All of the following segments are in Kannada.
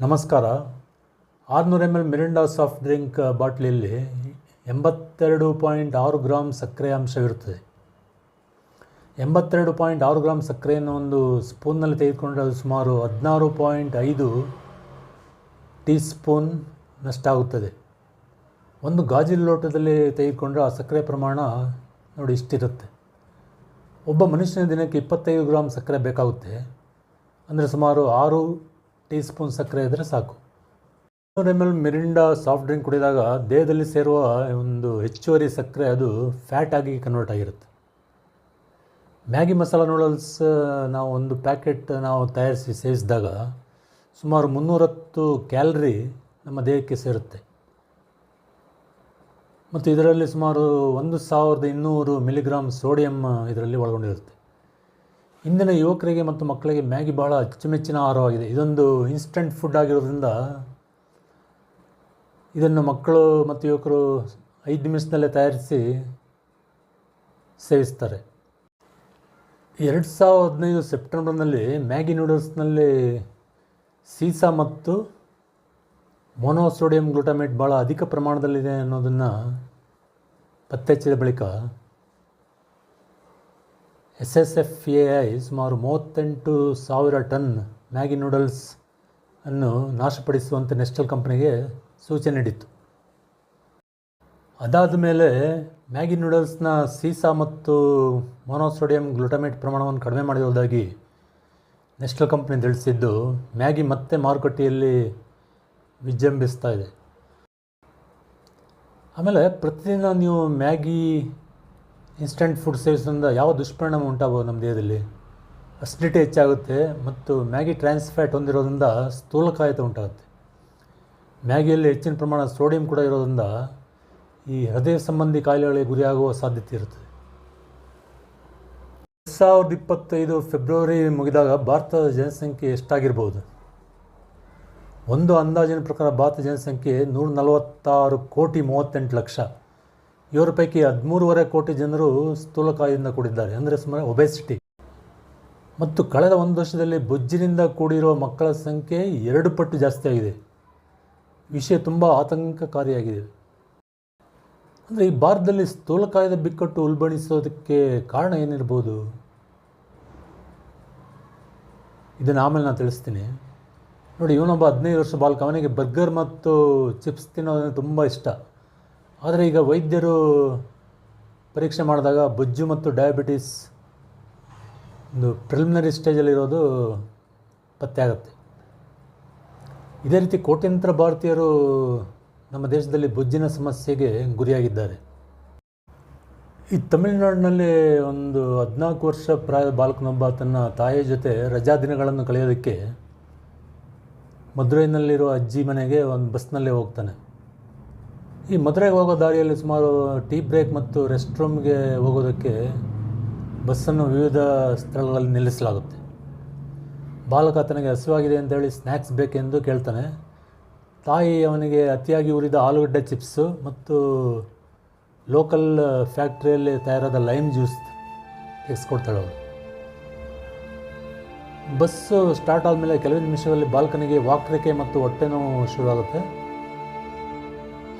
ನಮಸ್ಕಾರ. ಆರುನೂರು M L Mirinda soft drink ಬಾಟ್ಲಿಯಲ್ಲಿ ಎಂಬತ್ತೆರಡು ಪಾಯಿಂಟ್ ಆರು ಗ್ರಾಮ್ ಸಕ್ಕರೆ ಅಂಶವಿರುತ್ತದೆ. ಎಂಬತ್ತೆರಡು ಪಾಯಿಂಟ್ ಆರು ಗ್ರಾಮ್ ಸಕ್ಕರೆಯನ್ನು ಒಂದು ಸ್ಪೂನ್ನಲ್ಲಿ ತೆಗೆದುಕೊಂಡರೆ ಅದು ಸುಮಾರು ಹದಿನಾರು ಪಾಯಿಂಟ್ ಐದು ಟೀ ಸ್ಪೂನ್ನಷ್ಟಾಗುತ್ತದೆ ಒಂದು ಗಾಜಿನ ಲೋಟದಲ್ಲಿ ತೆಗೆದುಕೊಂಡ್ರೆ ಆ ಸಕ್ಕರೆ ಪ್ರಮಾಣ ನೋಡಿ ಇಷ್ಟಿರುತ್ತೆ. ಒಬ್ಬ ಮನುಷ್ಯನ ದಿನಕ್ಕೆ ಇಪ್ಪತ್ತೈದು ಗ್ರಾಮ್ ಸಕ್ಕರೆ ಬೇಕಾಗುತ್ತೆ. ಅಂದರೆ ಸುಮಾರು ಆರು ಟೀ ಸ್ಪೂನ್ ಸಕ್ಕರೆ ಇದ್ದರೆ ಸಾಕು. ಇನ್ನೂರು M L Mirinda soft drink ಕುಡಿದಾಗ ದೇಹದಲ್ಲಿ ಸೇರುವ ಒಂದು ಹೆಚ್ಚುವರಿ ಸಕ್ಕರೆ ಅದು ಫ್ಯಾಟ್ ಆಗಿ ಕನ್ವರ್ಟ್ ಆಗಿರುತ್ತೆ. ಮ್ಯಾಗಿ ಮಸಾಲ ನೂಡಲ್ಸ್ ನಾವು ಒಂದು ಪ್ಯಾಕೆಟ್ ನಾವು ತಯಾರಿಸಿ ಸೇವಿಸಿದಾಗ ಸುಮಾರು ಮುನ್ನೂರತ್ತು ಕ್ಯಾಲರಿ ನಮ್ಮ ದೇಹಕ್ಕೆ ಸೇರುತ್ತೆ. ಮತ್ತು ಇದರಲ್ಲಿ ಸುಮಾರು ಒಂದು ಸಾವಿರದ ಇನ್ನೂರು ಮಿಲಿಗ್ರಾಮ್ ಸೋಡಿಯಂ ಇದರಲ್ಲಿ ಒಳಗೊಂಡಿರುತ್ತೆ. ಇಂದಿನ ಯುವಕರಿಗೆ ಮತ್ತು ಮಕ್ಕಳಿಗೆ ಮ್ಯಾಗಿ ಭಾಳ ಅಚ್ಚುಮೆಚ್ಚಿನ ಆಹಾರವಾಗಿದೆ. ಇದೊಂದು ಇನ್ಸ್ಟಂಟ್ ಫುಡ್ ಆಗಿರೋದ್ರಿಂದ ಇದನ್ನು ಮಕ್ಕಳು ಮತ್ತು ಯುವಕರು ಐದು ನಿಮಿಷದಲ್ಲೇ ತಯಾರಿಸಿ ಸೇವಿಸ್ತಾರೆ. ಎರಡು ಸಾವಿರದ ಹದಿನೈದು ಸೆಪ್ಟೆಂಬರ್ನಲ್ಲಿ ಮ್ಯಾಗಿ ನೂಡಲ್ಸ್ನಲ್ಲಿ ಸೀಸಾ ಮತ್ತು ಮೊನೋಸೋಡಿಯಂ ಗ್ಲೂಟಾಮೇಟ್ ಭಾಳ ಅಧಿಕ ಪ್ರಮಾಣದಲ್ಲಿದೆ ಅನ್ನೋದನ್ನು ಪತ್ತೆ ಹಚ್ಚಿದ ಬಳಿಕ S S F A I ಸುಮಾರು ಮೂವತ್ತೆಂಟು ಸಾವಿರ ಟನ್ ಮ್ಯಾಗಿ ನೂಡಲ್ಸ್ ಅನ್ನು ನಾಶಪಡಿಸುವಂತೆ ನೆಸ್ಟಲ್ ಕಂಪ್ನಿಗೆ ಸೂಚನೆ ನೀಡಿತ್ತು. ಅದಾದ ಮೇಲೆ ಮ್ಯಾಗಿ ನೂಡಲ್ಸ್ನ ಸೀಸಾ ಮತ್ತು ಮೊನೋಸೋಡಿಯಂ ಗ್ಲುಟಮೇಟ್ ಪ್ರಮಾಣವನ್ನು ಕಡಿಮೆ ಮಾಡಿರುವುದಾಗಿ ನೆಸ್ಟಲ್ ಕಂಪ್ನಿ ತಿಳಿಸಿದ್ದು, ಮ್ಯಾಗಿ ಮತ್ತೆ ಮಾರುಕಟ್ಟೆಯಲ್ಲಿ ವಿಜೃಂಭಿಸ್ತಾ ಇದೆ. ಆಮೇಲೆ ಪ್ರತಿದಿನ ನೀವು ಮ್ಯಾಗಿ ಇನ್ಸ್ಟಂಟ್ ಫುಡ್ ಸೇವಿಸೋದ್ರಿಂದ ಯಾವ ದುಷ್ಪರಿಣಾಮ ಉಂಟಾಗಬಹುದು ನಮ್ಮ ದೇಹದಲ್ಲಿ? ಅಸಿಡಿಟಿ ಹೆಚ್ಚಾಗುತ್ತೆ ಮತ್ತು ಮ್ಯಾಗಿ ಟ್ರಾನ್ಸ್ ಫ್ಯಾಟ್ ಹೊಂದಿರೋದ್ರಿಂದ ಸ್ಥೂಲಕಾಯಿತ ಉಂಟಾಗುತ್ತೆ. ಮ್ಯಾಗಿಯಲ್ಲಿ ಹೆಚ್ಚಿನ ಪ್ರಮಾಣ ಸೋಡಿಯಂ ಕೂಡ ಇರೋದ್ರಿಂದ ಈ ಹೃದಯ ಸಂಬಂಧಿ ಕಾಯಿಲೆಗಳಿಗೆ ಗುರಿಯಾಗುವ ಸಾಧ್ಯತೆ ಇರುತ್ತದೆ. ಎರಡು ಸಾವಿರದ ಇಪ್ಪತ್ತೈದು ಫೆಬ್ರವರಿ ಮುಗಿದಾಗ ಭಾರತದ ಜನಸಂಖ್ಯೆ ಎಷ್ಟಾಗಿರ್ಬೋದು? ಒಂದು ಅಂದಾಜಿನ ಪ್ರಕಾರ ಭಾರತ ಜನಸಂಖ್ಯೆ ನೂರ ನಲವತ್ತಾರು ಕೋಟಿ ಮೂವತ್ತೆಂಟು ಲಕ್ಷ. ಇವರ ಪೈಕಿ ಹದಿಮೂರುವರೆ ಕೋಟಿ ಜನರು ಸ್ಥೂಲಕಾಯದಿಂದ ಕೂಡಿದ್ದಾರೆ, ಅಂದರೆ ಸುಮಾರು ಒಬೆಸಿಟಿ ಮತ್ತು ಕಳೆದ ಒಂದು ವರ್ಷದಲ್ಲಿ ಬೊಜ್ಜಿನಿಂದ ಕೂಡಿರುವ ಮಕ್ಕಳ ಸಂಖ್ಯೆ ಎರಡು ಪಟ್ಟು ಜಾಸ್ತಿ ಆಗಿದೆ. ವಿಷಯ ತುಂಬ ಆತಂಕಕಾರಿಯಾಗಿದೆ. ಅಂದರೆ ಈ ಭಾರತದಲ್ಲಿ ಸ್ಥೂಲಕಾಯದ ಬಿಕ್ಕಟ್ಟು ಉಲ್ಬಣಿಸೋದಕ್ಕೆ ಕಾರಣ ಏನಿರ್ಬೋದು? ಇದನ್ನು ಆಮೇಲೆ ನಾನು ತಿಳಿಸ್ತೀನಿ. ನೋಡಿ, ಇವನೊಬ್ಬ ಹದಿನೈದು ವರ್ಷ ಬಾಲಕ, ಅವನಿಗೆ ಬರ್ಗರ್ ಮತ್ತು ಚಿಪ್ಸ್ ತಿನ್ನೋದನ್ನು ತುಂಬ ಇಷ್ಟ. ಆದರೆ ಈಗ ವೈದ್ಯರು ಪರೀಕ್ಷೆ ಮಾಡಿದಾಗ ಬೊಜ್ಜು ಮತ್ತು ಡಯಾಬಿಟಿಸ್ ಒಂದು ಪ್ರಿಲಿಮಿನರಿ ಸ್ಟೇಜಲ್ಲಿರೋದು ಪತ್ತೆ ಆಗುತ್ತೆ. ಇದೇ ರೀತಿ ಕೋಟ್ಯಂತರ ಭಾರತೀಯರು ನಮ್ಮ ದೇಶದಲ್ಲಿ ಬೊಜ್ಜಿನ ಸಮಸ್ಯೆಗೆ ಗುರಿಯಾಗಿದ್ದಾರೆ. ಈ ತಮಿಳುನಾಡಿನಲ್ಲಿ ಒಂದು ಹದಿನಾಲ್ಕು ವರ್ಷ ಪ್ರಾಯದ ಬಾಲಕನೊಬ್ಬ ತನ್ನ ತಾಯಿಯ ಜೊತೆ ರಜಾ ದಿನಗಳನ್ನು ಕಳೆಯೋದಕ್ಕೆ ಮದುರೈನಲ್ಲಿರುವ ಅಜ್ಜಿ ಮನೆಗೆ ಒಂದು ಬಸ್ನಲ್ಲೇ ಹೋಗ್ತಾನೆ. ಈ ಮದುರೆಗೆ ಹೋಗೋ ದಾರಿಯಲ್ಲಿ ಸುಮಾರು ಟೀ ಬ್ರೇಕ್ ಮತ್ತು ರೆಸ್ಟ್ ರೂಮ್ಗೆ ಹೋಗೋದಕ್ಕೆ ಬಸ್ಸನ್ನು ವಿವಿಧ ಸ್ಥಳಗಳಲ್ಲಿ ನಿಲ್ಲಿಸಲಾಗುತ್ತೆ. ಬಾಲಕ ತನಗೆ ಹಸಿವಾಗಿದೆ ಅಂತೇಳಿ ಸ್ನ್ಯಾಕ್ಸ್ ಬೇಕೆಂದು ಕೇಳ್ತಾನೆ. ತಾಯಿ ಅವನಿಗೆ ಅತಿಯಾಗಿ ಉರಿದ ಆಲೂಗಡ್ಡೆ ಚಿಪ್ಸು ಮತ್ತು ಲೋಕಲ್ ಫ್ಯಾಕ್ಟ್ರಿಯಲ್ಲಿ ತಯಾರಾದ ಲೈಮ್ ಜ್ಯೂಸ್ ತೆಗೆಸ್ಕೊಡ್ತಾಳೆ ಅವಳು. ಬಸ್ಸು ಸ್ಟಾರ್ಟ್ ಆದಮೇಲೆ ಕೆಲವೇ ನಿಮಿಷದಲ್ಲಿ ಬಾಲ್ಕನಿಗೆ ವಾಕ್ರಿಕೆ ಮತ್ತು ಹೊಟ್ಟೆ ನೋವು ಶುರುವಾಗುತ್ತೆ.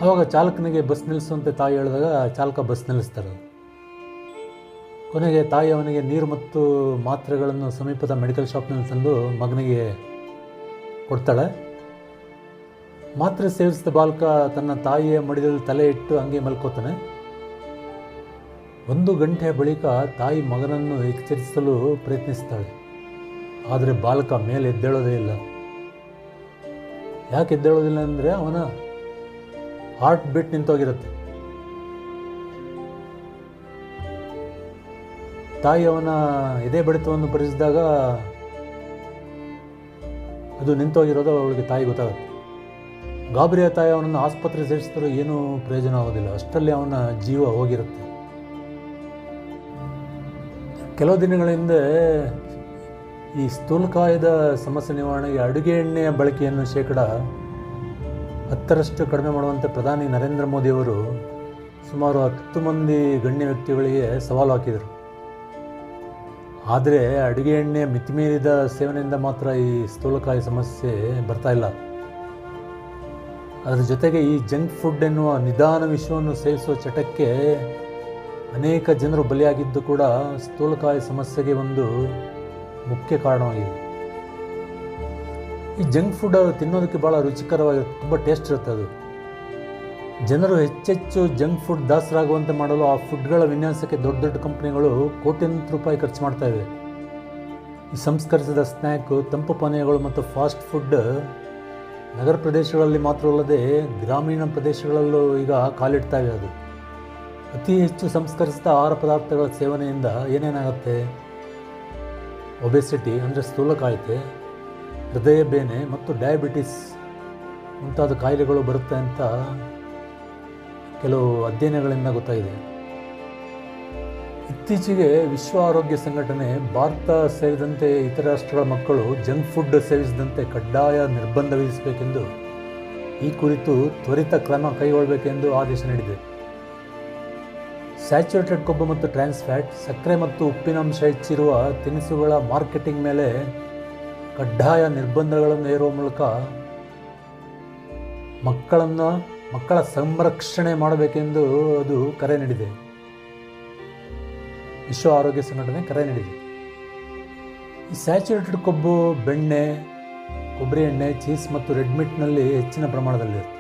ಆವಾಗ ಚಾಲಕನಿಗೆ ಬಸ್ ನಿಲ್ಲಿಸುವಂತೆ ತಾಯಿ ಹೇಳಿದಾಗ ಚಾಲಕ ಬಸ್ ನಿಲ್ಲಿಸ್ತಾರೆ. ಕೊನೆಗೆ ತಾಯಿ ಅವನಿಗೆ ನೀರು ಮತ್ತು ಮಾತ್ರೆಗಳನ್ನು ಸಮೀಪದ ಮೆಡಿಕಲ್ ಶಾಪ್ನಲ್ಲಿ ತಂದು ಮಗನಿಗೆ ಕೊಡ್ತಾಳೆ. ಮಾತ್ರೆ ಸೇವಿಸಿದ ಬಾಲಕ ತನ್ನ ತಾಯಿಯ ಮಡಿದಲ್ಲಿ ತಲೆ ಇಟ್ಟು ಹಂಗೆ ಮಲ್ಕೋತಾನೆ. ಒಂದು ಗಂಟೆಯ ಬಳಿಕ ತಾಯಿ ಮಗನನ್ನು ಎಚ್ಚರಿಸಲು ಪ್ರಯತ್ನಿಸ್ತಾಳೆ. ಆದರೆ ಬಾಲಕ ಮೇಲೆ ಎದ್ದೇಳೋದೇ ಇಲ್ಲ. ಯಾಕೆ ಎದ್ದೇಳೋದಿಲ್ಲ ಅಂದರೆ ಅವನ ಹಾರ್ಟ್ ಬಿಟ್ ನಿಂತೋಗಿರುತ್ತೆ. ತಾಯಿ ಅವನ ಎದೆ ಬಡಿತವನ್ನು ಭರಿಸಿದಾಗ ಅದು ನಿಂತೋಗಿರೋದು ಅವಳಿಗೆ ತಾಯಿ ಗೊತ್ತಾಗುತ್ತೆ. ಗಾಬರಿಯ ತಾಯಿ ಅವನನ್ನು ಆಸ್ಪತ್ರೆ ಸೇರಿಸಿದ್ರು ಏನೂ ಪ್ರಯೋಜನ ಆಗೋದಿಲ್ಲ. ಅಷ್ಟರಲ್ಲಿ ಅವನ ಜೀವ ಹೋಗಿರುತ್ತೆ. ಕೆಲವು ದಿನಗಳ ಹಿಂದೆ ಈ ಸ್ಥೂಲಕಾಯದ ಸಮಸ್ಯೆ ನಿವಾರಣೆಗೆ ಅಡುಗೆ ಎಣ್ಣೆಯ ಬಳಕೆಯನ್ನು ಶೇಕಡ ಹತ್ತರಷ್ಟು ಕಡಿಮೆ ಮಾಡುವಂಥ ಪ್ರಧಾನಿ ನರೇಂದ್ರ ಮೋದಿಯವರು ಸುಮಾರು ಹತ್ತು ಮಂದಿ ಗಣ್ಯ ವ್ಯಕ್ತಿಗಳಿಗೆ ಸವಾಲು ಹಾಕಿದರು. ಆದರೆ ಅಡುಗೆ ಎಣ್ಣೆ ಮಿತಿಮೀರಿದ ಸೇವನೆಯಿಂದ ಮಾತ್ರ ಈ ಸ್ಥೂಲಕಾಯಿ ಸಮಸ್ಯೆ ಬರ್ತಾ ಇಲ್ಲ. ಅದರ ಜೊತೆಗೆ ಈ ಜಂಕ್ ಫುಡ್ ಎನ್ನುವ ನಿಧಾನ ವಿಷಯವನ್ನು ಸೇವಿಸುವ ಚಟಕ್ಕೆ ಅನೇಕ ಜನರು ಬಲಿಯಾಗಿದ್ದು ಕೂಡ ಸ್ಥೂಲಕಾಯಿ ಸಮಸ್ಯೆಗೆ ಒಂದು ಮುಖ್ಯ ಕಾರಣವಾಗಿದೆ. ಈ ಜಂಕ್ ಫುಡ್ ತಿನ್ನೋದಕ್ಕೆ ಭಾಳ ರುಚಿಕರವಾಗಿರುತ್ತೆ ತುಂಬ ಟೇಸ್ಟ್ ಇರುತ್ತೆ ಅದು. ಜನರು ಹೆಚ್ಚೆಚ್ಚು ಜಂಕ್ ಫುಡ್ ದಾಸರಾಗುವಂತೆ ಮಾಡಲು ಆ ಫುಡ್ಗಳ ವಿನ್ಯಾಸಕ್ಕೆ ದೊಡ್ಡ ದೊಡ್ಡ ಕಂಪ್ನಿಗಳು ಕೋಟ್ಯಂತರ ರೂಪಾಯಿ ಖರ್ಚು ಮಾಡ್ತಾ ಇವೆ. ಈ ಸಂಸ್ಕರಿಸಿದ ಸ್ನ್ಯಾಕು, ತಂಪು ಪಾನೀಯಗಳು ಮತ್ತು ಫಾಸ್ಟ್ ಫುಡ್ ನಗರ ಪ್ರದೇಶಗಳಲ್ಲಿ ಮಾತ್ರವಲ್ಲದೆ ಗ್ರಾಮೀಣ ಪ್ರದೇಶಗಳಲ್ಲೂ ಈಗ ಕಾಲಿಡ್ತಾ ಅದು. ಅತಿ ಹೆಚ್ಚು ಸಂಸ್ಕರಿಸಿದ ಆಹಾರ ಪದಾರ್ಥಗಳ ಸೇವನೆಯಿಂದ ಏನೇನಾಗುತ್ತೆ? ಒಬೆಸಿಟಿ ಅಂದರೆ ಸ್ಥೂಲಕಾಯತೆ ಹೃದಯ, ಬೇನೆ ಮತ್ತು ಡಯಾಬಿಟಿಸ್ ಮುಂತಾದ ಕಾಯಿಲೆಗಳು ಬರುತ್ತೆ ಅಂತ ಕೆಲವು ಅಧ್ಯಯನಗಳಿಂದ ಗೊತ್ತಾಗಿದೆ. ಇತ್ತೀಚೆಗೆ ವಿಶ್ವ ಆರೋಗ್ಯ ಸಂಘಟನೆ ಭಾರತ ಸೇರಿದಂತೆ ಇತರ ರಾಷ್ಟ್ರಗಳ ಮಕ್ಕಳು ಜಂಕ್ ಫುಡ್ ಸೇವಿಸದಂತೆ ಕಡ್ಡಾಯ ನಿರ್ಬಂಧ ವಿಧಿಸಬೇಕೆಂದು ಈ ಕುರಿತು ತ್ವರಿತ ಕ್ರಮ ಕೈಗೊಳ್ಳಬೇಕೆಂದು ಆದೇಶ ನೀಡಿದೆ. ಸ್ಯಾಚುರೇಟೆಡ್ ಕೊಬ್ಬು ಮತ್ತು ಟ್ರಾನ್ಸ್ಫ್ಯಾಟ್ ಸಕ್ಕರೆ ಮತ್ತು ಉಪ್ಪಿನಂಶ ಹೆಚ್ಚಿರುವ ತಿನಿಸುಗಳ ಮಾರ್ಕೆಟಿಂಗ್ ಮೇಲೆ ಕಡ್ಡಾಯ ನಿರ್ಬಂಧಗಳನ್ನು ಹೇರುವ ಮೂಲಕ ಮಕ್ಕಳನ್ನು, ಮಕ್ಕಳ ಸಂರಕ್ಷಣೆ ಮಾಡಬೇಕೆಂದು ಅದು ಕರೆ ನೀಡಿದೆ. ವಿಶ್ವ ಆರೋಗ್ಯ ಸಂಘಟನೆ ಕರೆ ನೀಡಿದೆ. ಈ ಸ್ಯಾಚುರೇಟೆಡ್ ಕೊಬ್ಬು, ಬೆಣ್ಣೆ, ಕೊಬ್ಬರಿ ಎಣ್ಣೆ, ಚೀಸ್ ಮತ್ತು ರೆಡ್ ಮೀಟ್ನಲ್ಲಿ ಹೆಚ್ಚಿನ ಪ್ರಮಾಣದಲ್ಲಿರುತ್ತೆ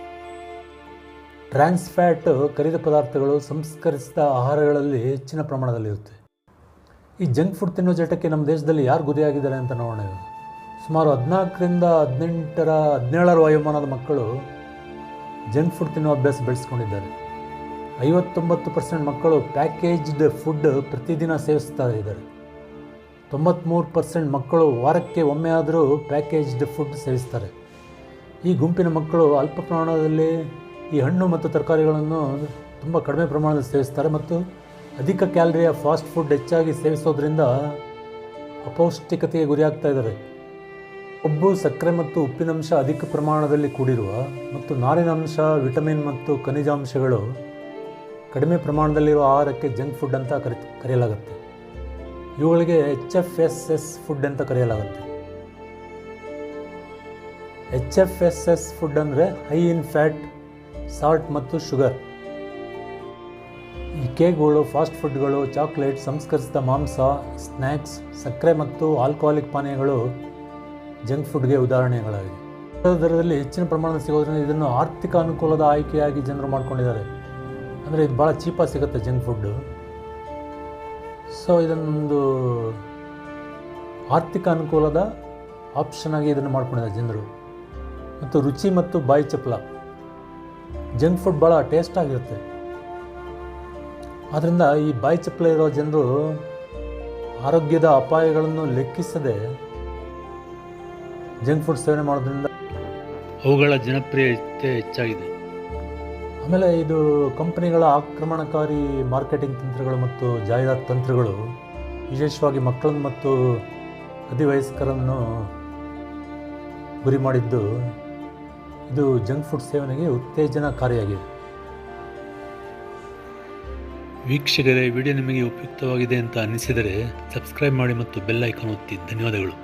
ಟ್ರಾನ್ಸ್ ಫ್ಯಾಟ್ ಕರಿದ ಪದಾರ್ಥಗಳು ಸಂಸ್ಕರಿಸಿದ ಆಹಾರಗಳಲ್ಲಿ ಹೆಚ್ಚಿನ ಪ್ರಮಾಣದಲ್ಲಿರುತ್ತೆ ಈ ಜಂಕ್ ಫುಡ್ ತಿನ್ನೋ ಜಟಕ್ಕೆ ನಮ್ಮ ದೇಶದಲ್ಲಿ ಯಾರು ಗುರಿಯಾಗಿದ್ದಾರೆ ಅಂತ ನೋಡೋಣ. ಸುಮಾರು ಹದಿನಾಲ್ಕರಿಂದ ಹದಿನೆಂಟರ, ಹದಿನೇಳರ ವಯೋಮಾನದ ಮಕ್ಕಳು ಜಂಕ್ ಫುಡ್ ತಿನ್ನೋ ಅಭ್ಯಾಸ ಬೆಳೆಸ್ಕೊಂಡಿದ್ದಾರೆ. ಐವತ್ತೊಂಬತ್ತು ಪರ್ಸೆಂಟ್ ಮಕ್ಕಳು ಪ್ಯಾಕೇಜ್ಡ್ ಫುಡ್ ಪ್ರತಿದಿನ ಸೇವಿಸ್ತಾ ಇದ್ದಾರೆ. ತೊಂಬತ್ತ್ಮೂರು ಪರ್ಸೆಂಟ್ ಮಕ್ಕಳು ವಾರಕ್ಕೆ ಒಮ್ಮೆ ಆದರೂ ಪ್ಯಾಕೇಜ್ಡ್ ಫುಡ್ ಸೇವಿಸ್ತಾರೆ. ಈ ಗುಂಪಿನ ಮಕ್ಕಳು ಅಲ್ಪ ಪ್ರಮಾಣದಲ್ಲಿ ಈ ಹಣ್ಣು ಮತ್ತು ತರಕಾರಿಗಳನ್ನು ತುಂಬ ಕಡಿಮೆ ಪ್ರಮಾಣದಲ್ಲಿ ಸೇವಿಸ್ತಾರೆ ಮತ್ತು ಅಧಿಕ ಕ್ಯಾಲರಿಯ ಫಾಸ್ಟ್ ಫುಡ್ ಹೆಚ್ಚಾಗಿ ಸೇವಿಸೋದ್ರಿಂದ ಅಪೌಷ್ಟಿಕತೆಗೆ ಗುರಿಯಾಗ್ತಾ ಇದ್ದಾರೆ. ಕೊಬ್ಬು ಸಕ್ಕರೆ ಮತ್ತು ಉಪ್ಪಿನಂಶ ಅಧಿಕ ಪ್ರಮಾಣದಲ್ಲಿ ಕೂಡಿರುವ ಮತ್ತು ನಾರಿನಂಶ, ವಿಟಮಿನ್ ಮತ್ತು ಖನಿಜಾಂಶಗಳು ಕಡಿಮೆ ಪ್ರಮಾಣದಲ್ಲಿರುವ ಆಹಾರಕ್ಕೆ ಜಂಕ್ ಫುಡ್ ಅಂತ ಕರಿ ಕರೆಯಲಾಗುತ್ತೆ. ಇವುಗಳಿಗೆ H F S S food ಅಂತ ಕರೆಯಲಾಗುತ್ತೆ. H F S S food ಅಂದರೆ ಹೈ ಇನ್ ಫ್ಯಾಟ್, ಸಾಲ್ಟ್ ಮತ್ತು ಶುಗರ್. ಈ ಕೇಕ್ಗಳು, ಫಾಸ್ಟ್ ಫುಡ್ಗಳು, ಚಾಕ್ಲೇಟ್, ಸಂಸ್ಕರಿಸಿದ ಮಾಂಸ ಸ್ನ್ಯಾಕ್ಸ್ ಸಕ್ಕರೆ ಮತ್ತು ಆಲ್ಕೋಹಾಲಿಕ್ ಪಾನೀಯಗಳು ಜಂಕ್ ಫುಡ್ಗೆ ಉದಾಹರಣೆಗಳಾಗಿವೆ ದರದಲ್ಲಿ ಹೆಚ್ಚಿನ ಪ್ರಮಾಣದಲ್ಲಿ ಸಿಗೋದ್ರಿಂದ ಇದನ್ನು ಆರ್ಥಿಕ ಅನುಕೂಲದ ಆಯ್ಕೆಯಾಗಿ ಜನರು ಮಾಡ್ಕೊಂಡಿದ್ದಾರೆ. ಅಂದರೆ ಇದು ಭಾಳ ಚೀಪಾಗಿ ಸಿಗುತ್ತೆ ಜಂಕ್ ಫುಡ್ಡು. ಸೊ, ಇದನ್ನೊಂದು ಆರ್ಥಿಕ ಅನುಕೂಲದ ಆಪ್ಷನ್ ಆಗಿ ಇದನ್ನು ಮಾಡ್ಕೊಂಡಿದ್ದಾರೆ ಜನರು. ಮತ್ತು ರುಚಿ ಮತ್ತು ಬಾಯಿ ಚಪ್ಪಲ. ಜಂಕ್ ಫುಡ್ ಭಾಳ ಟೇಸ್ಟ್ ಆಗಿರುತ್ತೆ. ಆದ್ದರಿಂದ ಈ ಬಾಯಿ ಚಪ್ಪಲ ಇರೋ ಜನರು ಆರೋಗ್ಯದ ಅಪಾಯಗಳನ್ನು ಲೆಕ್ಕಿಸದೆ ಜಂಕ್ ಫುಡ್ ಸೇವನೆ ಮಾಡೋದ್ರಿಂದ ಅವುಗಳ ಜನಪ್ರಿಯತೆ ಹೆಚ್ಚಾಗಿದೆ. ಆಮೇಲೆ ಇದು ಕಂಪನಿಗಳ ಆಕ್ರಮಣಕಾರಿ ಮಾರ್ಕೆಟಿಂಗ್ ತಂತ್ರಗಳು ಮತ್ತು ಜಾಹೀರಾತು ತಂತ್ರಗಳು ವಿಶೇಷವಾಗಿ ಮಕ್ಕಳನ್ನು ಮತ್ತು ಅಧಿವಯಸ್ಕರನ್ನು ಗುರಿ ಮಾಡಿದ್ದು ಇದು ಜಂಕ್ ಫುಡ್ ಸೇವನೆಗೆ ಉತ್ತೇಜನಕಾರಿಯಾಗಿದೆ. ವೀಕ್ಷಕರೇ ವಿಡಿಯೋ ನಿಮಗೆ ಉಪಯುಕ್ತವಾಗಿದೆ ಅಂತ ಅನ್ನಿಸಿದರೆ ಸಬ್ಸ್ಕ್ರೈಬ್ ಮಾಡಿ ಮತ್ತು ಬೆಲ್ ಐಕಾನ್ ಒತ್ತಿ. ಧನ್ಯವಾದಗಳು.